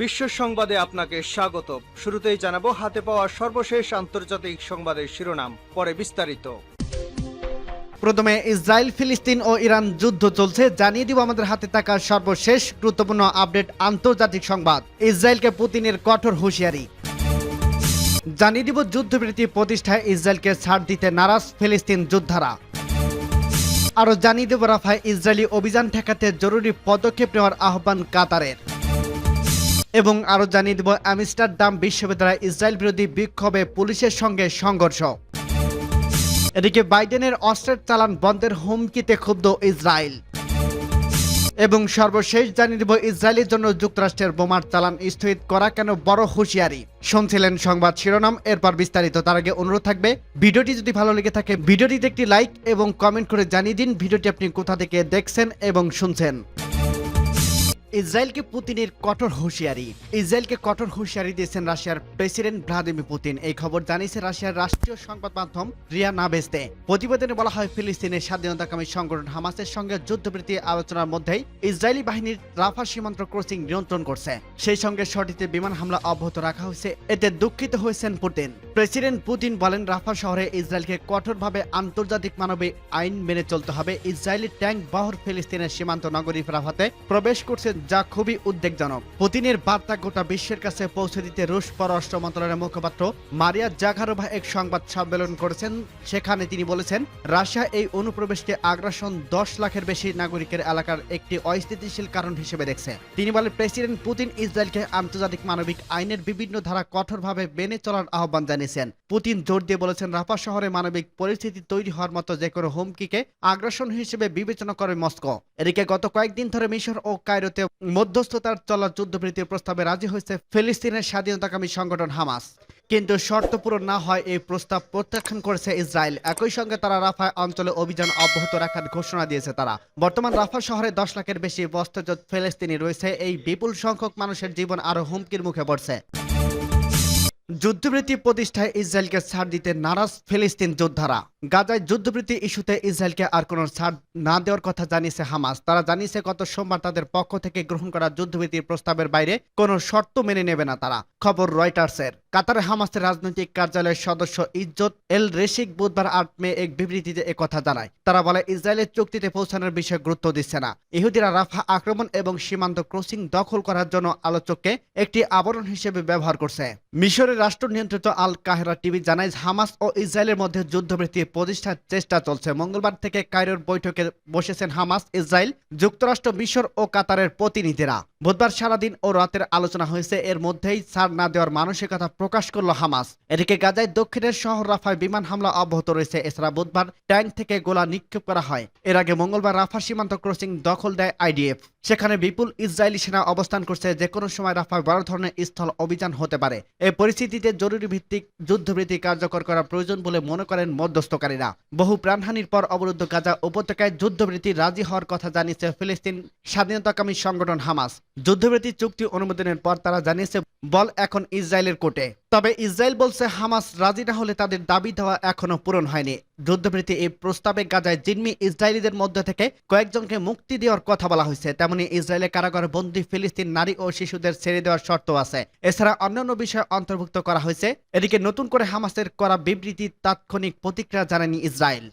বিশ্ব সংবাদে আপনাকে স্বাগত। শুরুতেই জানাব, হাতে পাওয়া সর্বশেষ আন্তর্জাতিক সংবাদের শিরোনাম, পরে বিস্তারিত। প্রথমে, ইসরায়েল, ফিলিস্তিন ও ইরান যুদ্ধ চলছে। জানিয়ে দিব, আমাদের হাতে থাকা সর্বশেষ গুরুত্বপূর্ণ আপডেট আন্তর্জাতিক সংবাদ। ইসরায়েলকে পুতিনের কঠোর হুঁশিয়ারি। জানিয়ে দিব, যুদ্ধবিরতি প্রতিষ্ঠায় ইসরায়েলকে ছাড় দিতে নারাজ ফিলিস্তিন যোদ্ধারা। আরও জানিয়ে দেব, রাফায় ইসরায়েলি অভিযান ঠেকাতে জরুরি পদক্ষেপ নেওয়ার আহ্বান কাতারের। এবং আরও জানিয়ে দেব, অ্যামিস্টারডাম বিশ্ববিদ্যালয়ে ইসরায়েল বিরোধী বিক্ষোভে পুলিশের সঙ্গে সংঘর্ষ। এদিকে বাইডেনের অস্ত্রের চালান বন্ধের হুমকিতে ক্ষুব্ধ ইসরায়েল। এবং সর্বশেষ জানিয়ে দেব, ইসরায়েলের জন্য যুক্তরাষ্ট্রের বোমার চালান স্থগিত করা কেন বড় হুঁশিয়ারি? শুনছিলেন সংবাদ শিরোনাম, এরপর বিস্তারিত। তার আগে অনুরোধ থাকবে, ভিডিওটি যদি ভালো লেগে থাকে, ভিডিওটিতে একটি লাইক এবং কমেন্ট করে জানিয়ে দিন, ভিডিওটি আপনি কোথা থেকে দেখছেন এবং শুনছেন। ইসরায়েলকে পুতিনের কঠোর হুঁশিয়ারি। ইসরায়েলকে কঠোর হুঁশিয়ারি দিয়েছেন রাশিয়ার প্রেসিডেন্ট ভ্লাদিমির পুতিন। এই খবর জানিয়েছে রাশিয়ার রাষ্ট্রীয় সংবাদ মাধ্যম রিয়া নাবেস্তে প্রতিবেদনে বলা হয়, ফিলিস্তিনের স্বাধীনতাকামী সংগঠন হামাসের সঙ্গে যুদ্ধবৃত্তি আলোচনার মধ্যেই ইসরায়েলি বাহিনীর রাফা সীমান্ত ক্রসিং নিয়ন্ত্রণ করছে। সেই সঙ্গে শহরটিতে বিমান হামলা অব্যাহত রাখা হয়েছে। এতে দুঃখিত হয়েছেন পুতিন। প্রেসিডেন্ট পুতিন বলেন, রাফা শহরে ইসরায়েলকে কঠোরভাবে আন্তর্জাতিক মানবিক আইন মেনে চলতে হবে। ইসরায়েলি ট্যাঙ্ক বহর ফিলিস্তিনের সীমান্ত নগরী রাফাতে প্রবেশ করছে যা খুবই উদ্বেগজনক। পুতিনের বার্তা গোটা বিশ্বের কাছে পৌঁছে দিতে রুশ পররাষ্ট্র মন্ত্রণালয়ের মুখপাত্র মারিয়া জাঘারোভা এক সংবাদ সম্মেলন করেছেন। সেখানে তিনি বলেছেন, রাশিয়া এই অনুপ্রবেশকে আগ্রাসন দশ লাখের বেশি নাগরিকের এলাকার একটি অস্থিতিশীল কারণ হিসেবে দেখছে। তিনি বলেন, প্রেসিডেন্ট পুতিন ইসরায়েলকে আন্তর্জাতিক মানবিক আইনের বিভিন্ন ধারা কঠোরভাবে মেনে চলার আহ্বান জানিয়েছেন। পুতিন জোর দিয়ে বলেছেন, রাফা শহরে মানবিক পরিস্থিতি তৈরি হওয়ার মতো যে কোনো হুমকিকে আগ্রাসন হিসেবে বিবেচনা করে মস্কো। এদিকে গত কয়েকদিন ধরে মিশর ও কায়রোতে মধ্যস্থতার চলা যুদ্ধবৃত্তির প্রস্তাবে রাজি হয়েছে ফিলিস্তিনের স্বাধীনতাকামী সংগঠন হামাস। কিন্তু শর্ত পূরণ না হয় এই প্রস্তাব প্রত্যাখ্যান করেছে ইসরায়েল। একই সঙ্গে তারা রাফায় অঞ্চলে অভিযান অব্যাহত রাখার ঘোষণা দিয়েছে তারা। বর্তমান রাফা শহরে দশ লাখের বেশি বস্ত্রজোট ফিলিস্তিনি রয়েছে। এই বিপুল সংখ্যক মানুষের জীবন আরও হুমকির মুখে পড়ছে। যুদ্ধবৃত্তি প্রতিষ্ঠায় ইসরায়েলকে ছাড় দিতে নারাজ ফিলিস্তিন যোদ্ধারা। গাজায় যুদ্ধবৃত্তি ইস্যুতে ইসরায়েলকে আর কোনো ছাড় না দেওয়ার কথা জানিয়েছে হামাস। তারা জানিয়েছে, গত সোমবার তাদের পক্ষ থেকে গ্রহণ করা যুদ্ধবৃত্তির প্রস্তাবের বাইরে কোনো শর্ত মেনে নেবে না তারা। খবর রয়টার্সের। কাতারে হামাসের রাজনৈতিক কার্যালয়ের সদস্য ইজ্জত এল রেশিক বুধবার আট মে এক বিবৃতিতে একথা জানায়। তারা বলে, ইসরায়েলের চুক্তিতে পৌঁছানোর বিষয়ে গুরুত্ব দিচ্ছে না। ইহুদিরা রাফা আক্রমণ এবং সীমান্ত ক্রসিং দখল করার জন্য আলোচককে একটি আবরণ হিসেবে ব্যবহার করছে। মিশরের রাষ্ট্র নিয়ন্ত্রিত আল কাহেরা টিভি জানায়, হামাস ও ইসরায়েলের মধ্যে যুদ্ধবৃত্তি প্রতিষ্ঠার চেষ্টা চলছে। মঙ্গলবার থেকে কায়রোর বৈঠকে বসেছেন হামাস, ইসরায়েল, যুক্তরাষ্ট্র, মিশর ও কাতারের প্রতিনিধিরা। বুধবার সারাদিন ও রাতের আলোচনা হয়েছে। এর মধ্যেই ছাড় না দেওয়ার মানসিকতা প্রকাশ করল হামাস। এদিকে গাজায় দক্ষিণের শহর রাফায় বিমান হামলা অব্যাহত রয়েছে। এছাড়া বুধবার ট্যাঙ্ক থেকে গোলা নিক্ষেপ করা হয়। এর আগে মঙ্গলবার রাফা সীমান্ত ক্রসিং দখল দেয় আইডিএফ। সেখানে বিপুল ইসরায়েলি সেনা অবস্থান করছে। যে কোনো সময় রাফায় বড় ধরনের স্থল অভিযান হতে পারে। এই পরিস্থিতিতে জরুরি ভিত্তিক যুদ্ধবৃত্তি কার্যকর করা প্রয়োজন বলে মনে করেন মধ্যস্থকারীরা। বহু প্রাণহানির পর অবরুদ্ধ গাজা উপত্যকায় যুদ্ধবৃত্তি রাজি হওয়ার কথা জানিয়েছে ফিলিস্তিন স্বাধীনতাকামী সংগঠন হামাস। যুদ্ধবৃত্তি চুক্তি অনুমোদনের পর তারা জানিয়েছে, বল এখন ইসরায়েলের কোর্টে। তবে ইসরায়েল বলছে, হামাস রাজি না হলে তাদের দাবি দেওয়া এখনও পূরণ হয়নি। যুদ্ধবৃত্তি এই প্রস্তাবে গাজায় জিম্মি ইসরায়েলিদের মধ্যে থেকে কয়েকজনকে মুক্তি দেওয়ার কথা বলা হয়েছে। তেমনি ইসরায়েলের কারাগারে বন্দী ফিলিস্তিন নারী ও শিশুদের ছেড়ে দেওয়ার শর্ত আছে। এছাড়া অন্যান্য বিষয় অন্তর্ভুক্ত করা হয়েছে। এদিকে নতুন করে হামাসের করা বিবৃতি তাৎক্ষণিক প্রতিক্রিয়া জানায়নি ইসরায়েল।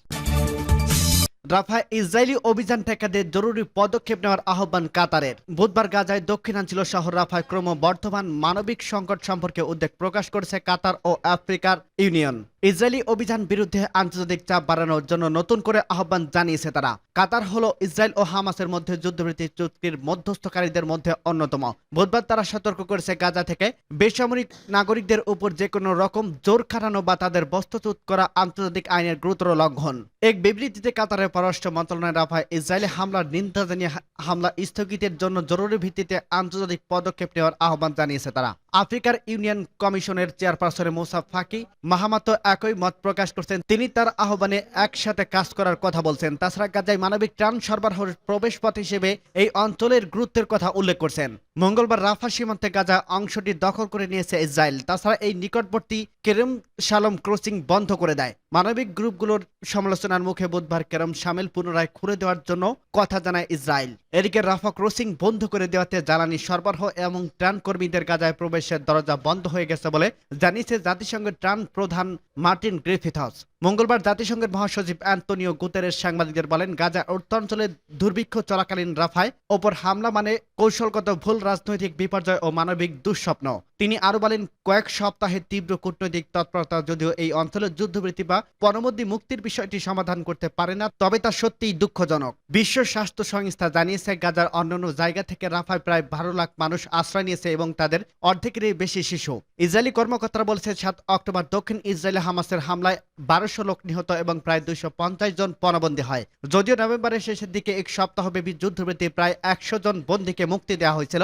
রাফায় ইসরায়েলি অভিযান ঠেকাতে জরুরি পদক্ষেপ নেওয়ার আহ্বান কাতারের। বুধবার গাজায় দক্ষিণাঞ্চল শহর রাফায় ক্রমবর্ধমান মানবিক সংকট সম্পর্কে উদ্বেগ প্রকাশ করেছে কাতার ও আফ্রিকার ইউনিয়ন। ইসরায়েলি অভিযান বিরুদ্ধে আন্তর্জাতিক চাপ বাড়ানোর জন্য নতুন করে আহ্বান জানিয়েছে তারা। কাতার হলো ইসরায়েল ও হামাসের মধ্যে যুদ্ধবৃত্তি চুক্তির মধ্যস্থকারীদের মধ্যে অন্যতম। বুধবার তারা সতর্ক করেছে গাজা থেকে। বেসামরিক নাগরিকদের উপর যে কোনো রকম জোর খাটানো বা তাদের বস্তুচ্যুত করা আন্তর্জাতিক আইনের গুরুতর লঙ্ঘন। এক বিবৃতিতে কাতারের পররাষ্ট্র মন্ত্রণালয় রাফায় ইসরায়েলি হামলার নিন্দা জানিয়ে হামলা স্থগিতের জন্য জরুরি ভিত্তিতে আন্তর্জাতিক পদক্ষেপ নেওয়ার আহ্বান জানিয়েছে তারা। আফ্রিকার ইউনিয়ন কমিশনের চেয়ারপারসনে মোসা ফাকি মাহামাতো একই মত প্রকাশ করছেন। তিনি তার আহ্বানে একসাথে কাজ করার কথা বলছেন। তাছাড়া গাজায় মানবিক ত্রাণ সরবরাহের প্রবেশপথ হিসেবে এই অঞ্চলের গুরুত্বের কথা উল্লেখ করছেন। মঙ্গলবার রাফা সীমান্তে গাজা অংশটি দখল করে নিয়েছে ইসরায়েল। তাছাড়া এই নিকটবর্তী কেরম শালম ক্রসিং বন্ধ করে দেয়। মানবিক গ্রুপগুলোর সমালোচনার মুখে বুধবার কেরম সামিল পুনরায় খুলে দেওয়ার জন্য কথা জানায় ইসরায়েল। এদিকে রাফা ক্রসিং বন্ধ করে দেওয়াতে জ্বালানি সরবরাহ এবং ত্রাণ কর্মীদের গাজায় প্রবেশের দরজা বন্ধ হয়ে গেছে বলে জানিয়েছে জাতিসংঘের ত্রাণ প্রধান মার্টিন গ্রিফিথস। মঙ্গলবার জাতিসংঘের মহাসচিব অ্যান্তনিও গুতেরের সাংবাদিকদের বলেন, গাজা অঞ্চলে দুর্ভিক্ষ চলাকালীন রাফায় ওপর হামলা মানে কৌশলগত ভুল, রাজনৈতিক বিপর্যয় ও মানবিক দুঃস্বপ্ন। তিনি আরও বলেন, কয়েক সপ্তাহের তীব্র কূটনৈতিক তৎপরতা যদিও এই অঞ্চলের যুদ্ধবৃত্তি বা পরবর্তী মুক্তির বিষয়টি সমাধান করতে পারে না, তবে তা সত্যিই দুঃখজনক। বিশ্ব স্বাস্থ্য সংস্থা জানিয়েছে, গাজার অন্যান্য জায়গা থেকে রাফায় প্রায় বারো লাখ মানুষ আশ্রয় নিয়েছে এবং তাদের অর্ধেকেরই বেশি শিশু। ইসরায়েলি কর্মকর্তারা বলছে, সাত অক্টোবর দক্ষিণ ইসরায়েলে হামাসের হামলায় বারোশো লোক নিহত এবং প্রায় দুইশো পঞ্চাশ জন পণবন্দী হয়। যদিও নভেম্বরের শেষের দিকে এক সপ্তাহব্যাপী যুদ্ধবৃত্তি প্রায় একশো জন বন্দীকে মুক্তি দেওয়া হয়েছিল,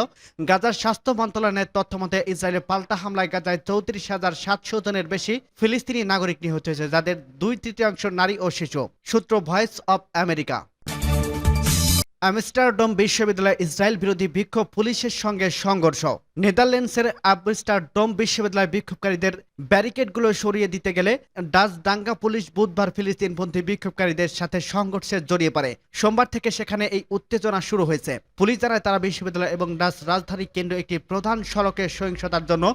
গাজার স্বাস্থ্য মন্ত্রণালয়ের তথ্য মতে ইসরায়েলের পাল্টা হামলায় গাজায় চৌত্রিশ হাজার সাতশো জনের বেশি ফিলিস্তিনি নাগরিক নিহত হয়েছে, যাদের দুই তৃতীয়াংশ নারী ও শিশু। সূত্র ভয়েস অব আমেরিকা আমস্টারডম বিশ্ববিদ্যালয়ে ইসরায়েল বিরোধী বিক্ষোভ পুলিশের সঙ্গে সংঘর্ষ। নেদারল্যান্ডসের আমস্টারডম বিশ্ববিদ্যালয় বিক্ষোভকারীদের ব্যারিকেডগুলো সরিয়ে দিতে গেলে ডাচ দাঙ্গা পুলিশ বুধবার ফিলিস্তিনপন্থী বিক্ষোভকারীদের সাথে সংঘর্ষে জড়িয়ে পড়ে। সোমবার থেকে সেখানে এই উত্তেজনা শুরু হয়েছে। পুলিশ জানায়, তারা বিশ্ববিদ্যালয় এবং ডাচ রাজধানী কেন্দ্র একটি প্রধান সড়কের সহিংসতার জন্য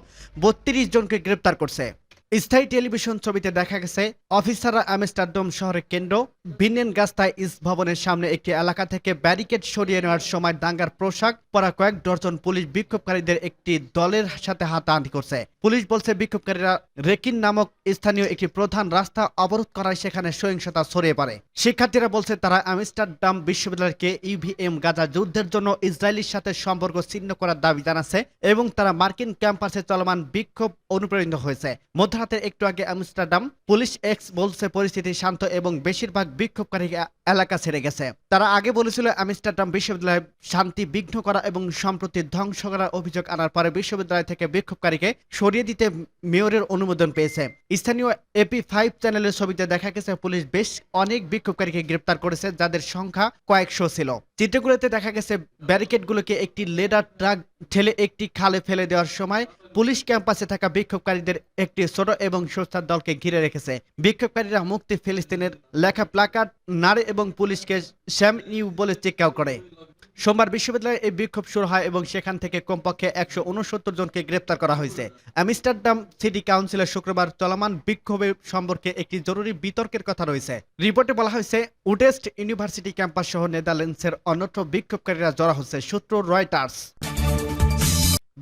বত্রিশ জনকে গ্রেপ্তার করছে। স্থায়ী টেলিভিশন ছবিতে দেখা গেছে, অফিসাররা আমস্টারডম শহরের কেন্দ্র বিনেন গাস্তায় ইস ভবনের সামনে একটি এলাকা থেকে ব্যারিকেড সরিয়ে নেওয়ার সময় দাঙ্গার পোশাক পরা কয়েক ডজন পুলিশ বিক্ষোভকারীদের একটি দলের সাথে হাতাহাতি করছে। পুলিশ বলছে বিক্ষোভকারীরা রেকিন নামক স্থানীয় একটি প্রধান রাস্তা অবরোধ করায় সেখানে সহিংসতা ছড়িয়ে পড়ে। শিক্ষার্থীরা বলছে তারা আমস্টারডাম বিশ্ববিদ্যালয়কে ইভিএম গাজা যুদ্ধের জন্য ইসরায়েলের সাথে সম্পর্ক ছিন্ন করার দাবি জানাচ্ছে এবং তারা মার্কিন ক্যাম্পাসে চলমান বিক্ষোভ অনুপ্রাণিত হয়েছে। মধ্যরাতের একটু আগে আমস্টারডাম পুলিশ এক্স বলছে পরিস্থিতি শান্ত এবং বেশিরভাগ বিক্ষোভকারী এ- এলাকা ছেড়ে গেছে। তারা আগে বলেছিল আমস্টারডাম বিশ্ববিদ্যালয়ে শান্তি বিঘ্ন করা এবং সম্প্রতি ধ্বংস করার অভিযোগ আনার পরে বিশ্ববিদ্যালয় থেকে বিক্ষোভকারীকে সরিয়ে দিতে মেয়রের অনুমোদন পেয়েছে। স্থানীয় এপি ফাইভ চ্যানেলের ছবিতে দেখা গেছে, পুলিশ বেশ অনেক বিক্ষোভকারীকে গ্রেপ্তার করেছে, যাদের সংখ্যা কয়েকশো ছিল। চিত্রগুলোতে দেখা গেছে, ব্যারিকেডগুলোকে একটি লেডার ট্রাক ঠেলে একটি খালে ফেলে দেওয়ার সময় পুলিশ ক্যাম্পাসে থাকা বিক্ষোভকারীদের একটি ছোট এবং সোচ্চার দলকে ঘিরে রেখেছে। বিক্ষোভকারীরা মুক্তি ফিলিস্তিনের লেখা প্লাকার্ড, নাড়ে এবং পুলিশকে শ্যাম ইউ বলে চিৎকার করে। সোমবার বিশ্ববিদ্যালয়ে এই বিক্ষোভ শুরু হয় এবং সেখান থেকে কমপক্ষে একশো উনসত্তর জনকে গ্রেপ্তার করা হয়েছে। আমস্টারডাম সিটি কাউন্সিলের শুক্রবার চলমান বিক্ষোভের সম্পর্কে একটি জরুরি বিতর্কের কথা রয়েছে। রিপোর্টে বলা হয়েছে, উডেস্ট ইউনিভার্সিটি ক্যাম্পাস সহ নেদারল্যান্ডসের অন্যত্র বিক্ষোভকারীরা জড়া হচ্ছে, সূত্র রয়টার্স।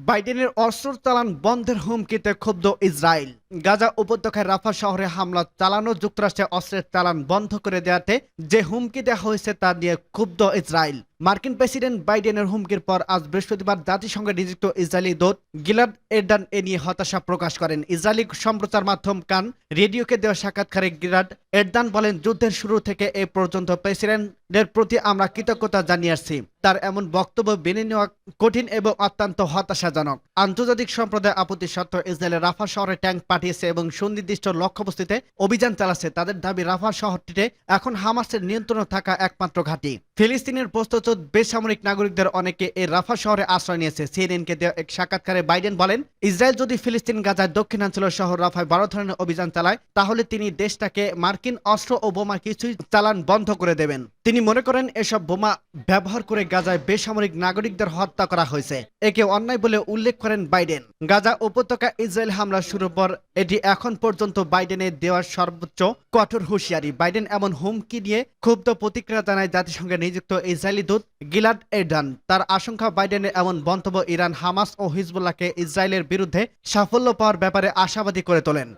বাইডেনের অস্ত্র চালান বন্ধের হুমকিতে ক্ষুব্ধ ইসরায়েল। গাজা উপত্যকায় রাফা শহরে হামলা চালানো যুক্তরাষ্ট্রে অস্ত্রের চালান বন্ধ করে দেওয়াতে যে হুমকি দেওয়া হয়েছে তা নিয়ে ক্ষুব্ধ ইসরায়েল। মার্কিন প্রেসিডেন্ট বাইডেনের হুমকির পর আজ বৃহস্পতিবার জাতিসংঘে নিযুক্ত ইসরায়েলি দূত গিলাদ এরডান এ নিয়ে হতাশা প্রকাশ করেন। ইসরায়েলি সম্প্রচার মাধ্যম কান রেডিওকে দেওয়া সাক্ষাৎকারে গিলাদ এরদান বলেন, যুদ্ধের শুরু থেকে এ পর্যন্ত প্রেসিডেন্টের প্রতি আমরা কৃতজ্ঞতা জানিয়ে আসছি। তার এমন বক্তব্য মেনে নেওয়া কঠিন এবং অত্যন্ত হতাশাজনক। আন্তর্জাতিক সম্প্রদায় আপত্তি সত্ত্বেও ইসরায়েলের রাফা শহরে ট্যাঙ্ক পাঠিয়েছে এবং সুনির্দিষ্ট লক্ষ্যবস্তুতে অভিযান চালাচ্ছে। তাদের দাবি রাফা শহরটিতে এখন হামাসের নিয়ন্ত্রণে থাকা একমাত্র ঘাঁটি। ফিলিস্তিনের প্রস্তুত বেসামরিক নাগরিকদের অনেকে এই রাফা শহরে আশ্রয় নিয়েছে। সিএনএনকে দেওয়া এক সাক্ষাৎকারে বাইডেন বলেন, ইসরায়েল যদি ফিলিস্তিন, গাজার দক্ষিণাঞ্চল শহর রাফায় বড় ধরনের অভিযান চালায়, তাহলে তিনি দেশটাকে মার্কিন অস্ত্র ও বোমা কিছুই চালান বন্ধ করে দেবেন। তিনি মনে করেন, এসব বোমা ব্যবহার করে গাজায় বেসামরিক নাগরিকদের হত্যা করা হয়েছে। একে অন্যায় বলে উল্লেখ করেন বাইডেন। গাজা উপত্যকা ইসরায়েল হামলা শুরুর পর এটি এখন পর্যন্ত বাইডেনের দেওয়ার সর্বোচ্চ কঠোর হুঁশিয়ারি। বাইডেন এমন হুমকি নিয়ে ক্ষুব্ধ প্রতিক্রিয়া জানায় জাতিসংঘে নিযুক্ত ইসরায়েলি দূত গিলাদ এরডান। তার আশঙ্কা, বাইডেনের এমন মন্তব্য ইরান, হামাস ও হিজবুল্লাহকে ইসরায়েলের বিরুদ্ধে সাফল্য পাওয়ার ব্যাপারে আশাবাদী করে তোলেন।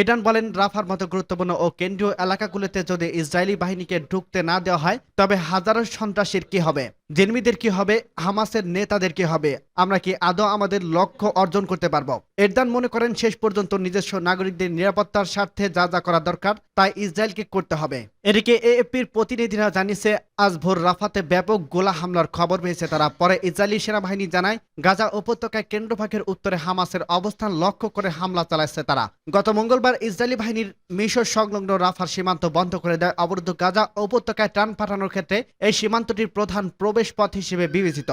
এডান বলেন, রাফার মতো গুরুত্বপূর্ণ ও কেন্দ্রীয় এলাকাগুলোতে যদি ইসরায়েলি বাহিনীকে ঢুকতে না দেওয়া হয়, তবে হাজারো সন্ত্রাসীর কি হবে? জেনমিদের কি হবে? হামাসের নেতাদের কি হবে? আমরা কি আদৌ আমাদের লক্ষ্য অর্জন করতে পারব? এরদান মনে করেন শেষ পর্যন্ত নিজস্ব নাগরিকদের নিরাপত্তার স্বার্থে যা যা করা দরকার, তাই ইসরায়েলকে করতে হবে। এদিকে এএপির প্রতিনিধিরা জানিয়েছে, আজ ভোর রাফাতে ব্যাপক গোলা হামলার খবর পেয়েছে তারা। পরে ইসরায়েলি সেনাবাহিনী জানায়, গাজা উপত্যকায় কেন্দ্রভাগের উত্তরে হামাসের অবস্থান লক্ষ্য করে হামলা চালাচ্ছে তারা। গত মঙ্গলবার ইসরায়েলি বাহিনীর মিশর সংলগ্ন রাফার সীমান্ত বন্ধ করে দেয় অবরুদ্ধ গাজা উপত্যকায় টান পাঠানোর ক্ষেত্রে এই সীমান্তটির প্রধান প্রবেশ পথ হিসেবে বিবেচিত।